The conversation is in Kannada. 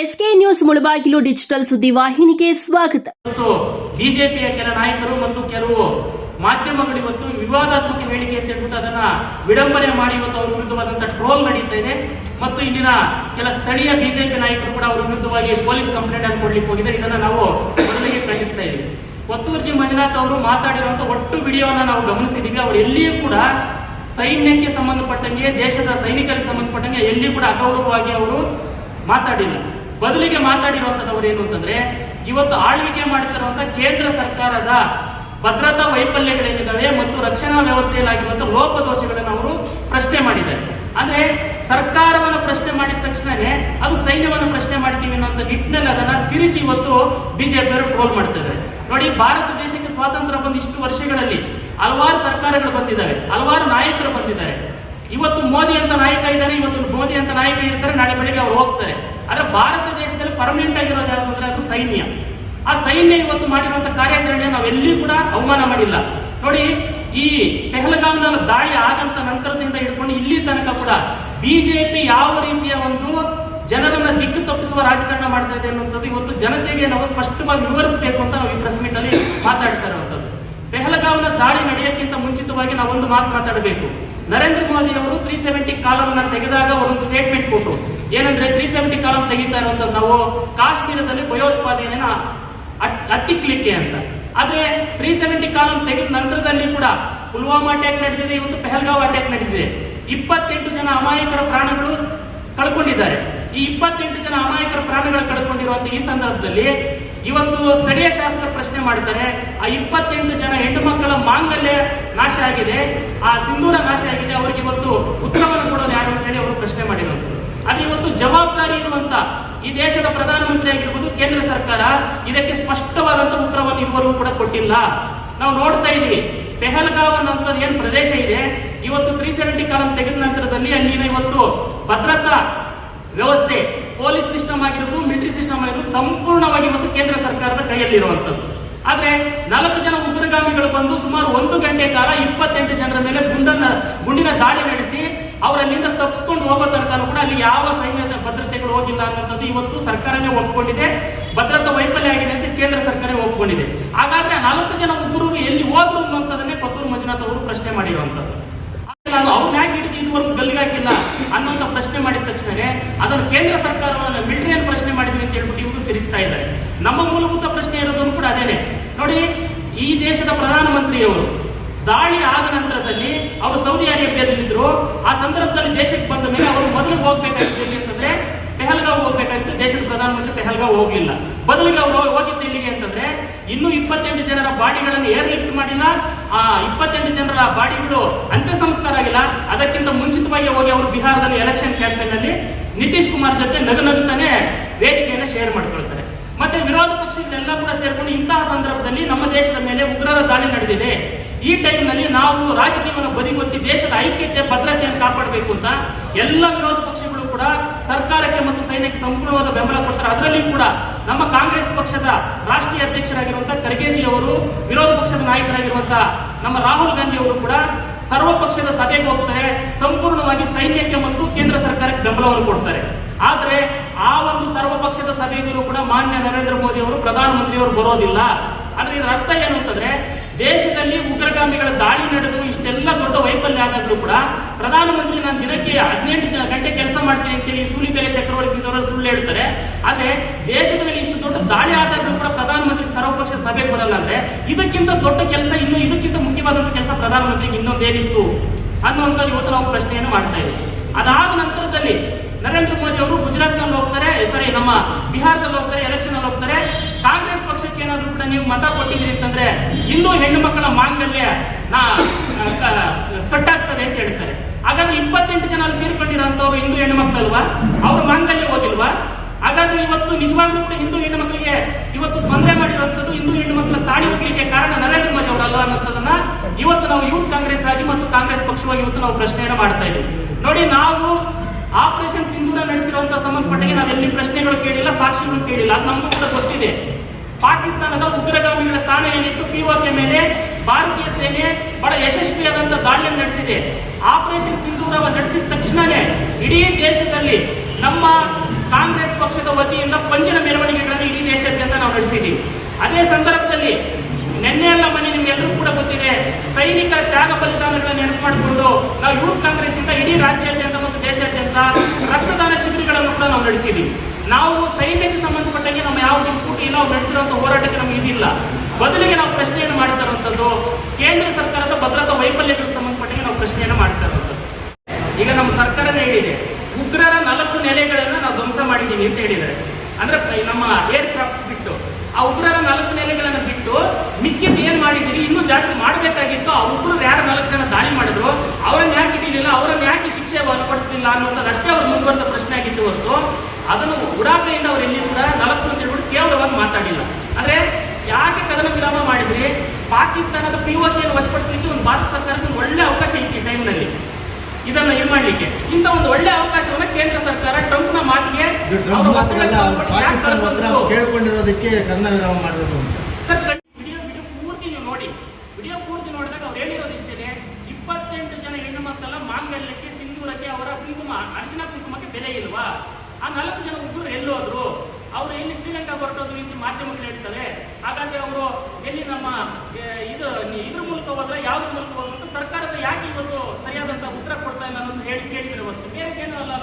ಎಸ್ಕೆ ನ್ಯೂಸ್ ಮುಳಬಾಗಿಲು ಡಿಜಿಟಲ್ ಸುದ್ದಿ ವಾಹಿನಿಗೆ ಸ್ವಾಗತ. ಬಿಜೆಪಿಯ ಕೆಲ ನಾಯಕರು ಮತ್ತು ಕೆಲವು ಮಾಧ್ಯಮಗಳು ಇವತ್ತು ವಿವಾದಾತ್ಮಕ ಹೇಳಿಕೆ ಅಂತ ಹೇಳ್ಬಿಟ್ಟು ಅದನ್ನ ವಿಡಂಬನೆ ಮಾಡಿ ಇವತ್ತು ಅವ್ರ ವಿರುದ್ಧವಾದಂತಹ ಟ್ರೋಲ್ ನಡೀತಾ ಇದೆ. ಮತ್ತು ಇಲ್ಲಿನ ಕೆಲ ಸ್ಥಳೀಯ ಬಿಜೆಪಿ ನಾಯಕರು ಕೂಡ ಅವರ ವಿರುದ್ಧವಾಗಿ ಪೊಲೀಸ್ ಕಂಪ್ಲೇಂಟ್ ಅನ್ನು ಕೊಡ್ಲಿಕ್ಕೆ ಹೋಗಿದ್ದಾರೆ. ಇದನ್ನ ನಾವು ಮೊದಲಿಗೆ ಖಂಡಿಸ್ತಾ ಇದ್ದೀವಿ. ಒತ್ತೂರ್ಜಿ ಮಂಜುನಾಥ್ ಅವರು ಮಾತಾಡಿರುವಂತಹ ಒಟ್ಟು ವಿಡಿಯೋನ ನಾವು ಗಮನಿಸಿದೀವಿ ಅವರು ಎಲ್ಲಿಯೂ ಕೂಡ ಸೈನ್ಯಕ್ಕೆ ಸಂಬಂಧಪಟ್ಟಂಗೆ, ದೇಶದ ಸೈನಿಕರಿಗೆ ಸಂಬಂಧಪಟ್ಟಂಗೆ ಎಲ್ಲಿ ಕೂಡ ಅಗೌರವವಾಗಿ ಅವರು ಮಾತಾಡಿಲ್ಲ. ಬದಲಿಗೆ ಮಾತಾಡಿರುವಂತದವರು ಏನು ಅಂತಂದ್ರೆ, ಇವತ್ತು ಆಳ್ವಿಕೆ ಮಾಡುತ್ತಿರುವಂತಹ ಕೇಂದ್ರ ಸರ್ಕಾರದ ಭದ್ರತಾ ವೈಫಲ್ಯಗಳೇನಿದ್ದಾವೆ ಮತ್ತು ರಕ್ಷಣಾ ವ್ಯವಸ್ಥೆಯಲ್ಲಾಗಿರುವಂತಹ ಲೋಪದೋಷಗಳನ್ನು ಅವರು ಪ್ರಶ್ನೆ ಮಾಡಿದ್ದಾರೆ. ಅಂದ್ರೆ ಸರ್ಕಾರವನ್ನು ಪ್ರಶ್ನೆ ಮಾಡಿದ ತಕ್ಷಣನೇ ಅದು ಸೈನ್ಯವನ್ನು ಪ್ರಶ್ನೆ ಮಾಡ್ತೀವಿ ಅನ್ನೋ ನಿಟ್ಟಿನಲ್ಲಿ ಅದನ್ನ ತಿರುಚಿ ಇವತ್ತು ಬಿಜೆಪಿಯವರು ಟ್ರೋಲ್ ಮಾಡ್ತಿದ್ದಾರೆ ನೋಡಿ, ಭಾರತ ದೇಶಕ್ಕೆ ಸ್ವಾತಂತ್ರ್ಯ ಬಂದ ಇಷ್ಟು ವರ್ಷಗಳಲ್ಲಿ ಹಲವಾರು ಸರ್ಕಾರಗಳು ಬಂದಿದ್ದಾರೆ ಹಲವಾರು ನಾಯಕರು ಬಂದಿದ್ದಾರೆ. ಇವತ್ತು ಮೋದಿ ಅಂತ ನಾಯಕ ಇದ್ದಾರೆ, ಇವತ್ತು ಮೋದಿ ಅಂತ ನಾಯಕ ಇರ್ತಾರೆ, ನಾಳೆ ಬೆಳಿಗ್ಗೆ ಅವ್ರು ಹೋಗ್ತಾರೆ. ಆದ್ರೆ ಭಾರತ ದೇಶದಲ್ಲಿ ಪರ್ಮನೆಂಟ್ ಆಗಿರೋದು ಯಾವುದು ಅಂದ್ರೆ ಅದು ಸೈನ್ಯ. ಆ ಸೈನ್ಯ ಇವತ್ತು ಮಾಡಿರುವಂತ ಕಾರ್ಯಾಚರಣೆ ನಾವೆಲ್ಲಿಯೂ ಕೂಡ ಅವಮಾನ ಮಾಡಿಲ್ಲ. ನೋಡಿ, ಈ ಪೆಹಲ್ಗಾಮ್ನ ದಾಳಿ ಆದಂತ ನಂತರದಿಂದ ಹಿಡ್ಕೊಂಡು ಇಲ್ಲಿ ತನಕ ಕೂಡ ಬಿಜೆಪಿ ಯಾವ ರೀತಿಯ ಒಂದು ಜನರನ್ನ ದಿಕ್ಕು ತಪ್ಪಿಸುವ ರಾಜಕಾರಣ ಮಾಡ್ತಾ ಇದೆ ಅನ್ನುವಂಥದ್ದು ಇವತ್ತು ಜನತೆಗೆ ನಾವು ಸ್ಪಷ್ಟವಾಗಿ ವಿವರಿಸಬೇಕು ಅಂತ ನಾವು ಈ ಪ್ರೆಸ್ ಮೀಟ್ ಅಲ್ಲಿ ಮಾತಾಡ್ತಾ ಇರುವಂತದ್ದು ಪೆಹಲಗಾವ್ನ ದಾಳಿ ನಡೆಯಕ್ಕಿಂತ ಮುಂಚಿತವಾಗಿ ನಾವೊಂದು ಮಾತು ಮಾತಾಡಬೇಕು. ನರೇಂದ್ರ ಮೋದಿ ಅವರು ತ್ರೀ ಸೆವೆಂಟಿ ಕಾಲಮ್ ತೆಗೆದಾಗ ಒಂದು ಸ್ಟೇಟ್ಮೆಂಟ್ ಕೊಟ್ಟರು. ಏನಂದ್ರೆ ತ್ರೀ ಸೆವೆಂಟಿ ಕಾಲಂ ತೆಗಿತಾ ಇರುವಂತದ್ದು ನಾವು ಕಾಶ್ಮೀರದಲ್ಲಿ ಭಯೋತ್ಪಾದನೆಯನ್ನ ಹತ್ತಿಕ್ಲಿಕ್ಕೆ ಅಂತ. ಆದ್ರೆ ತ್ರೀ ಸೆವೆಂಟಿ ಕಾಲಂ ತೆಗೆದ ನಂತರದಲ್ಲಿ ಕೂಡ ಪುಲ್ವಾಮಾ ಅಟ್ಯಾಕ್ ನಡೆದಿದೆ, ಇವತ್ತು ಪೆಹಲ್ಗಾವ್ ಅಟ್ಯಾಕ್ ನಡೆದಿದೆ. ಇಪ್ಪತ್ತೆಂಟು ಜನ ಅಮಾಯಕರ ಪ್ರಾಣಗಳು ಕಳ್ಕೊಂಡಿದ್ದಾರೆ. ಈ ಇಪ್ಪತ್ತೆಂಟು ಜನ ಅಮಾಯಕರ ಪ್ರಾಣಗಳು ಕಳ್ಕೊಂಡಿರುವಂತ ಈ ಸಂದರ್ಭದಲ್ಲಿ ಇವತ್ತು ಸ್ಥಳೀಯ ಶಾಸಕರು ಪ್ರಶ್ನೆ ಮಾಡ್ತಾರೆ, ಆ ಇಪ್ಪತ್ತೆಂಟು ಜನ ಹೆಣ್ಣು ಮಕ್ಕಳ ಮಾಂಗಲ್ಯ ನಾಶ ಆಗಿದೆ, ಆ ಸಿಂಧೂರ ನಾಶ ಆಗಿದೆ, ಅವರಿಗೆ ಇವತ್ತು ಉತ್ತರವನ್ನು ಕೊಡೋದು ಯಾರು ಅಂತ ಹೇಳಿ ಅವರು ಪ್ರಶ್ನೆ ಮಾಡಿರುವಂತದ್ದು ಅದು ಇವತ್ತು ಜವಾಬ್ದಾರಿ ಇರುವಂತ ಈ ದೇಶದ ಪ್ರಧಾನಮಂತ್ರಿ ಆಗಿರ್ಬೋದು ಕೇಂದ್ರ ಸರ್ಕಾರ ಇದಕ್ಕೆ ಸ್ಪಷ್ಟವಾದಂತ ಉತ್ತರವನ್ನು ಇದುವರೆಗೂ ಕೂಡ ಕೊಟ್ಟಿಲ್ಲ. ನಾವು ನೋಡ್ತಾ ಇದೀವಿ ಪೆಹಲ್ಗಾವ್ ಅನ್ನೋಂಥದ್ದು ಏನ್ ಪ್ರದೇಶ ಇದೆ? ಇವತ್ತು ತ್ರೀ ಸೆವೆಂಟಿ ಕಾಲಂ ತೆಗೆದ ನಂತರದಲ್ಲಿ ಅಲ್ಲಿನ ಇವತ್ತು ಭದ್ರತಾ ವ್ಯವಸ್ಥೆ, ಪೊಲೀಸ್ ಸಿಸ್ಟಮ್ ಆಗಿರ್ಬೋದು, ಮಿಲಿಟರಿ ಸಿಸ್ಟಮ್ ಆಗಿರ್ಬೋದು, ಸಂಪೂರ್ಣವಾಗಿ ಇವತ್ತು ಕೇಂದ್ರ ಸರ್ಕಾರದ ಕೈಯಲ್ಲಿರುವಂತದ್ದು ಆದ್ರೆ ನಾಲ್ಕು ಜನ ಉಗ್ರಗಾಮಿಗಳು ಬಂದು ಸುಮಾರು ಒಂದು ಗಂಟೆ ಕಾಲ ಇಪ್ಪತ್ತೆಂಟು ಜನರ ಮೇಲೆ ಗುಂಡನ್ನ, ಗುಂಡಿನ ದಾಳಿ ನಡೆಸಿ ಅವರಲ್ಲಿಂದ ತಪ್ಪಿಸ್ಕೊಂಡು ಹೋಗೋ ತನಕ ಕೂಡ ಅಲ್ಲಿ ಯಾವ ಸೈನ್ಯದ ಭದ್ರತೆಗಳು ಹೋಗಿಲ್ಲ ಅನ್ನೋಂಥದ್ದು ಇವತ್ತು ಸರ್ಕಾರನೇ ಒಪ್ಕೊಂಡಿದೆ. ಭದ್ರತಾ ವೈಫಲ್ಯ ಆಗಿದೆ ಅಂತ ಕೇಂದ್ರ ಸರ್ಕಾರ ಒಪ್ಕೊಂಡಿದೆ. ಹಾಗಾದ್ರೆ ನಾಲ್ಕು ಜನ ಉಗ್ರರು ಎಲ್ಲಿ ಹೋದ್ರು ಅನ್ನೋಂಥದ್ದನ್ನೇ ಕೊತ್ತೂರು ಮಂಜುನಾಥ್ ಅವರು ಪ್ರಶ್ನೆ ಮಾಡಿರುವಂತದ್ದು ನಾನು ಅವ್ರನ್ನ ಯಾಕೆ ಹಿಡಿದು ಇದುವರೆಗೂ ಗಲ್ಲಿಗಾಕಿಲ್ಲ ಅನ್ನೋಂಥ ಪ್ರಶ್ನೆ ಮಾಡಿದ ತಕ್ಷಣವೇ ಅದನ್ನು ಕೇಂದ್ರ ಸರ್ಕಾರವನ್ನು ಮಿಲಿಟರಿಯನ್ನು ಪ್ರಶ್ನೆ ಮಾಡಿದ್ವಿ ಅಂತ ಹೇಳ್ಬಿಟ್ಟು ಇವರು ತಿರುಗಿಸ್ತಾ ಇದ್ದಾರೆ. ನಮ್ಮ ಮೂಲಭೂತ ಪ್ರಶ್ನೆ ಇರೋದನ್ನು ಕೂಡ ಅದೇನೆ. ನೋಡಿ, ಈ ದೇಶದ ಪ್ರಧಾನಮಂತ್ರಿಯವರು ದಾಳಿ ಆದ ನಂತರದಲ್ಲಿ ಅವರು ಸೌದಿ ಅರೇಬಿಯಾದಲ್ಲಿದ್ರು ಆ ಸಂದರ್ಭದಲ್ಲಿ ದೇಶಕ್ಕೆ ಬಂದ ಮೇಲೆ ಅವರು ಮೊದಲು ಹೋಗ್ಬೇಕಾಗಿತ್ತು ಎಲ್ಲಿ ಅಂತಂದ್ರೆ ಪೆಹಲ್ಗಾವ್ ಹೋಗ್ಬೇಕಾಗಿತ್ತು. ದೇಶದ ಪ್ರಧಾನಮಂತ್ರಿ ಪೆಹಲ್ಗಾವ್ ಹೋಗ್ಲಿಲ್ಲ. ಬದಲಿಗೆ ಅವರು ಹೋಗಿದ್ದು ಎಲ್ಲಿಗೆ ಅಂತಂದ್ರೆ ಇನ್ನೂ ಇಪ್ಪತ್ತೆಂಟು ಜನರ ಬಾಡಿಗಳನ್ನು ಏರ್ ಲಿಫ್ಟ್ ಮಾಡಿಲ್ಲ. ಆ ಇಪ್ಪತ್ತೆಂಟು ಜನರ ಬಾಡಿಗಳು ಅಂತ್ಯ ಸಂಸ್ಕಾರ ಆಗಿಲ್ಲ. ಅದಕ್ಕಿಂತ ಮುಂಚಿತವಾಗಿ ಹೋಗಿ ಅವರು ಬಿಹಾರದಲ್ಲಿ ಎಲೆಕ್ಷನ್ ಕ್ಯಾಂಪೇನ್ ಅಲ್ಲಿ ನಿತೀಶ್ ಕುಮಾರ್ ಜೊತೆ ನಗು ನಗುತ್ತಾನೆ ವೇದಿಕೆಯನ್ನು ಶೇರ್ ಮಾಡ್ಕೊಳ್ತಾರೆ. ಮತ್ತೆ ವಿರೋಧ ಪಕ್ಷಗಳೆಲ್ಲ ಕೂಡ ಸೇರ್ಕೊಂಡು ಇಂತಹ ಸಂದರ್ಭದಲ್ಲಿ ನಮ್ಮ ದೇಶದ ಮೇಲೆ ಉಗ್ರರ ದಾಳಿ ನಡೆದಿದೆ. ಈ ಟೈಮ್ನಲ್ಲಿ ನಾವು ರಾಜಕೀಯವನ್ನು ಬದಿಗೊತ್ತಿ ದೇಶದ ಐಕ್ಯತೆ, ಭದ್ರತೆಯನ್ನು ಕಾಪಾಡಬೇಕು ಅಂತ ಎಲ್ಲ ವಿರೋಧ ಪಕ್ಷಗಳು ಕೂಡ ಸರ್ಕಾರಕ್ಕೆ ಮತ್ತು ಸೈನ್ಯಕ್ಕೆ ಸಂಪೂರ್ಣವಾದ ಬೆಂಬಲ ಕೊಡ್ತಾರೆ. ಅದರಲ್ಲಿ ಕೂಡ ನಮ್ಮ ಕಾಂಗ್ರೆಸ್ ಪಕ್ಷದ ರಾಷ್ಟ್ರೀಯ ಅಧ್ಯಕ್ಷರಾಗಿರುವಂತಹ ಖರ್ಗೆಜಿ ಅವರು, ವಿರೋಧ ಪಕ್ಷದ ನಾಯಕರಾಗಿರುವಂತಹ ನಮ್ಮ ರಾಹುಲ್ ಗಾಂಧಿ ಅವರು ಕೂಡ ಸರ್ವ ಪಕ್ಷದ ಸಭೆಗೆ ಹೋಗ್ತಾರೆ. ಸಂಪೂರ್ಣವಾಗಿ ಸೈನ್ಯಕ್ಕೆ ಮತ್ತು ಕೇಂದ್ರ ಸರ್ಕಾರಕ್ಕೆ ಬೆಂಬಲವನ್ನು ಕೊಡ್ತಾರೆ. ಆದರೆ ಆ ಒಂದು ಸರ್ವ ಪಕ್ಷದ ಸಭೆಯಲ್ಲೂ ಕೂಡ ಮಾನ್ಯ ನರೇಂದ್ರ ಮೋದಿ ಅವರು ಪ್ರಧಾನಮಂತ್ರಿಯವರು ಬರೋದಿಲ್ಲ. ಆದ್ರೆ ಇದರ ಅರ್ಥ ಏನು ಅಂತಂದ್ರೆ ದೇಶದಲ್ಲಿ ಉಗ್ರಗಾಮಿಗಳ ದಾಳಿ ನಡೆದು ಇಷ್ಟೆಲ್ಲ ದೊಡ್ಡ ವೈಫಲ್ಯ ಆದಾಗ್ಲೂ ಕೂಡ ಪ್ರಧಾನಮಂತ್ರಿ ನಾನು ದಿನಕ್ಕೆ ಹದಿನೆಂಟು ಗಂಟೆ ಕೆಲಸ ಮಾಡ್ತೀನಿ ಅಂತೇಳಿ ಸೂಲಿಬೆಲೆ ಚಕ್ರವರ್ತಿ ಸುಳ್ಳು ಹೇಳ್ತಾರೆ. ಆದ್ರೆ ದೇಶದಲ್ಲಿ ಇಷ್ಟು ದೊಡ್ಡ ದಾಳಿ ಆದಾಗ್ಲೂ ಕೂಡ ಪ್ರಧಾನಮಂತ್ರಿ ಸರ್ವಪಕ್ಷ ಸಭೆ ಬರಲ್ಲ ಅಂದ್ರೆ ಇದಕ್ಕಿಂತ ದೊಡ್ಡ ಕೆಲಸ ಇನ್ನು ಇದಕ್ಕಿಂತ ಮುಖ್ಯವಾದಂತ ಕೆಲಸ ಪ್ರಧಾನಮಂತ್ರಿಗೆ ಇನ್ನೊಂದೇನಿತ್ತು ಅನ್ನುವಂಥದ್ದು ಇವತ್ತು ನಾವು ಪ್ರಶ್ನೆಯನ್ನು ಮಾಡ್ತಾ ಇದ್ದೀವಿ. ಅದಾದ ನಂತರದಲ್ಲಿ ನರೇಂದ್ರ ಮೋದಿ ಅವರು ಗುಜರಾತ್ನಲ್ಲಿ ಹೋಗ್ತಾರೆ. ಸಾರಿ, ನಮ್ಮ ಬಿಹಾರದಲ್ಲಿ ಹೋಗ್ತಾರೆ ಎಲೆಕ್ಷನ್ ಅಲ್ಲಿ ಹೋಗ್ತಾರೆ. ಏನಾದ್ರು ಕೂಡ ನೀವು ಮತ ಕೊಟ್ಟಿದ್ರಿ ಅಂತಂದ್ರೆ ಇನ್ನೂ ಹೆಣ್ಣು ಮಕ್ಕಳ ನಾ ಕಟ್ಟಾಗ್ತದೆ ಅಂತ ಹೇಳ್ತಾರೆ. ಹಾಗಾದ್ರೆ ಇಪ್ಪತ್ತೆಂಟು ಜನ ಅಲ್ಲಿ ತೀರ್ಕೊಂಡಿರೋಂಥವ್ರು ಹಿಂದೂ ಹೆಣ್ಣು ಮಕ್ಕಳಲ್ವಾ? ಅವ್ರ ಮಾಂಗಲ್ಯ ಹೋಗಿಲ್ವಾ? ಹಾಗಾದ್ರೆ ಇವತ್ತು ನಿಜವಾಗ್ಲೂ ಕೂಡ ಹಿಂದೂ ಹೆಣ್ಣು ಮಕ್ಕಳಿಗೆ ಇವತ್ತು ತೊಂದರೆ ಮಾಡಿರುವಂತದ್ದು ಹಿಂದೂ ಹೆಣ್ಣು ಮಕ್ಕಳ ತಾಳಿ ಹೋಗ್ಲಿಕ್ಕೆ ಕಾರಣ ನರೇಂದ್ರ ಮೋದಿ ಅವರಲ್ಲ ಅನ್ನೋದನ್ನ ಇವತ್ತು ನಾವು ಯೂತ್ ಕಾಂಗ್ರೆಸ್ ಆಗಿ ಮತ್ತು ಕಾಂಗ್ರೆಸ್ ಪಕ್ಷವಾಗಿ ಇವತ್ತು ನಾವು ಪ್ರಶ್ನೆಯನ್ನು ಮಾಡ್ತಾ ಇದ್ದೀವಿ. ನೋಡಿ, ನಾವು ಆಪರೇಷನ್ ಸಿಂಧೂರ ನಡೆಸಿರುವಂತಹ ಸಂಬಂಧಪಟ್ಟಿಗೆ ನಾವೆಲ್ಲಿ ಪ್ರಶ್ನೆಗಳು ಕೇಳಿಲ್ಲ, ಸಾಕ್ಷಿಗಳು ಕೇಳಿಲ್ಲ. ಅದು ನಮಗೂ ಕೂಡ ಗೊತ್ತಿದೆ. ಪಾಕಿಸ್ತಾನದ ಉಗ್ರಗಾಮಿಗಳ ತಾಣ ಏನಿತ್ತು ಪಿಒಕೆ ಮೇಲೆ ಭಾರತೀಯ ಸೇನೆ ಬಹಳ ಯಶಸ್ವಿಯಾದಂತಹ ದಾಳಿಯನ್ನು ನಡೆಸಿದೆ. ಆಪರೇಷನ್ ಸಿಂಧೂರವ ನಡೆಸಿದ ತಕ್ಷಣನೇ ಇಡೀ ದೇಶದಲ್ಲಿ ನಮ್ಮ ಕಾಂಗ್ರೆಸ್ ಪಕ್ಷದ ವತಿಯಿಂದ ಪಂಜಿನ ಮೆರವಣಿಗೆಗಳನ್ನು ಇಡೀ ದೇಶಾದ್ಯಂತ ನಾವು ನಡೆಸಿದ್ದೀವಿ. ಅದೇ ಸಂದರ್ಭದಲ್ಲಿ ನಿನ್ನೆ ಎಲ್ಲ ಮನೆ ನಿಮ್ಗೆಲ್ಲರೂ ಕೂಡ ಗೊತ್ತಿದೆ, ಸೈನಿಕರ ತ್ಯಾಗ ಬಲಿದಾನಗಳನ್ನ ನೆನಪು ಮಾಡಿಕೊಂಡು ನಾವು ಯೂತ್ ಕಾಂಗ್ರೆಸ್ ಇಂದ ಇಡೀ ರಾಜ್ಯಾದ್ಯಂತ ಮತ್ತು ದೇಶಾದ್ಯಂತ ರಕ್ತದಾನ ಶಿಬಿರಗಳನ್ನು ಕೂಡ ನಾವು ನಡೆಸಿದ್ದೀವಿ. ನಾವು ಸೈನ್ಯಕ್ಕೆ ಸಂಬಂಧಪಟ್ಟಂಗೆ ನಮ್ಮ ನಾವು ನಡೆಸಿರುವಂತಹ ಹೋರಾಟಕ್ಕೆ ನಮ್ಗೆ ಇದಿಲ್ಲ. ಬದಲಿಗೆ ನಾವು ಪ್ರಶ್ನೆಯನ್ನು ಮಾಡ್ತಾ ಇರುವಂತದ್ದು ಕೇಂದ್ರ ಸರ್ಕಾರದ ಭದ್ರತಾ ವೈಫಲ್ಯಗಳ ಸಂಬಂಧಪಟ್ಟಿಗೆ ನಾವು ಪ್ರಶ್ನೆಯನ್ನು ಮಾಡ್ತಾ ಈಗ ನಮ್ಮ ಸರ್ಕಾರನೇ ಹೇಳಿದೆ? ಉಗ್ರರ ನಾಲ್ಕು ನೆಲೆಗಳನ್ನ ನಾವು ಧ್ವಂಸ ಮಾಡಿದ್ದೀವಿ ಅಂತ ಹೇಳಿದ್ದಾರೆ. ಅಂದ್ರೆ ನಮ್ಮ ಏರ್ ಕ್ರಾಫ್ಟ್ಸ್ ಬಿಟ್ಟು, ಆ ಉಗ್ರರ ನಾಲ್ಕು ನೆಲೆಗಳನ್ನ ಬಿಟ್ಟು ಮಿಕ್ಕಿದ್ದು ಏನ್ ಮಾಡಿದ್ದೀರಿ? ಇನ್ನೂ ಜಾಸ್ತಿ ಮಾಡಬೇಕಾಗಿತ್ತು. ಆ ಉಗ್ರರು ಯಾರು ನಾಲ್ಕು ಜನ ದಾಳಿ ಮಾಡಿದ್ರು. ಅವರನ್ನ ಯಾಕೆ ಹಿಡಿಲಿಲ್ಲ? ಅವರನ್ನ ಯಾಕೆ ಶಿಕ್ಷೆ ಒಳಪಡಿಸಲಿಲ್ಲ ಅನ್ನೋದು ಅಷ್ಟೇ ಅವ್ರು ಮುಂದುವರೆದ ಪ್ರಶ್ನೆ ಆಗಿತ್ತು ಹೊರತು. ಅದನ್ನು ಉಡಾಪೆಯಿಂದ ಅವ್ರು ಎಲ್ಲಿ ಕೂಡ ನಾಲ್ಕು ಅಂತ ಹೇಳ್ಬಿಟ್ಟು ಕೇವಲವಾಗಿ ಮಾತಾಡಿಲ್ಲ. ಅಂದ್ರೆ ಯಾಕೆ ಕದನ ವಿರಾಮ ಮಾಡಿದ್ರಿ? ಪಾಕಿಸ್ತಾನದ ಪಿಒಕೆಯನ್ನು ವಶಪಡಿಸಲಿಕ್ಕೆ ಒಂದು ಭಾರತ ಸರ್ಕಾರಕ್ಕೆ ಒಂದು ಒಳ್ಳೆ ಅವಕಾಶ ಇತ್ತು ಈ ಟೈಮ್ನಲ್ಲಿ ಇದನ್ನ ಇದು ಮಾಡ್ಲಿಕ್ಕೆ? ಇಂಥ ಒಂದು ಒಳ್ಳೆ ಅವಕಾಶವನ್ನು ಕೇಂದ್ರ ಸರ್ಕಾರ ಟ್ರಂಪ್ನ ಮಾತಿಗೆ? ಕೇಳ್ಕೊಂಡಿರೋದಕ್ಕೆ ಕದನ ವಿರಾಮ ಮಾಡಿರೋದು ಅಂತ. ಸರ್ ವಿಡಿಯೋ ವಿಡಿಯೋ ಪೂರ್ತಿ ನೀವು ನೋಡಿ. ವಿಡಿಯೋ ಪೂರ್ತಿ ನೋಡಿದಾಗ ಅವ್ರು ಹೇಳಿರೋದು ಇಷ್ಟೇ ಇಪ್ಪತ್ತೆಂಟು ಜನ ಹೆಣ್ಣು ಮಕ್ಕಳ ಮಾಂಗಲ್ಯಕ್ಕೆ ಸಿಂಧೂರಕ್ಕೆ, ಅವರ ಕುಂಕುಮ, ಅರಿಶಿನ ಕುಂಕುಮಕ್ಕೆ ಬೆಲೆ ಇಲ್ವಾ? ಆ ನಾಲ್ಕು ಜನ ಉಗ್ರರು ಎಲ್ಲೋದ್ರು. ಅವರು ಎಲ್ಲಿ ಶ್ರೀಲಂಕಾ ಹೊರಟೋದು ಇಲ್ಲಿ ಮಾಧ್ಯಮಗಳು ಹೇಳ್ತಾರೆ. ಹಾಗಾದ್ರೆ ಅವರು ಎಲ್ಲಿ ನಮ್ಮ ಇದು, ಇದ್ರ ಮೂಲಕ ಹೋದ್ರೆ, ಯಾವ್ದ್ರ ಮೂಲಕ ಹೋದ್ರು ಸರ್ಕಾರದ ಯಾಕೆ ಇವತ್ತು ಸರಿಯಾದಂತ ಉತ್ತರ ಕೊಡ್ತಾ ಇಲ್ಲ ಅನ್ನೋದು ಹೇಳಿ ಕೇಳಿದ್ರೆ ಹೊರತು. ಬೇರೆ ಏನೂ ಅಲ್ಲ.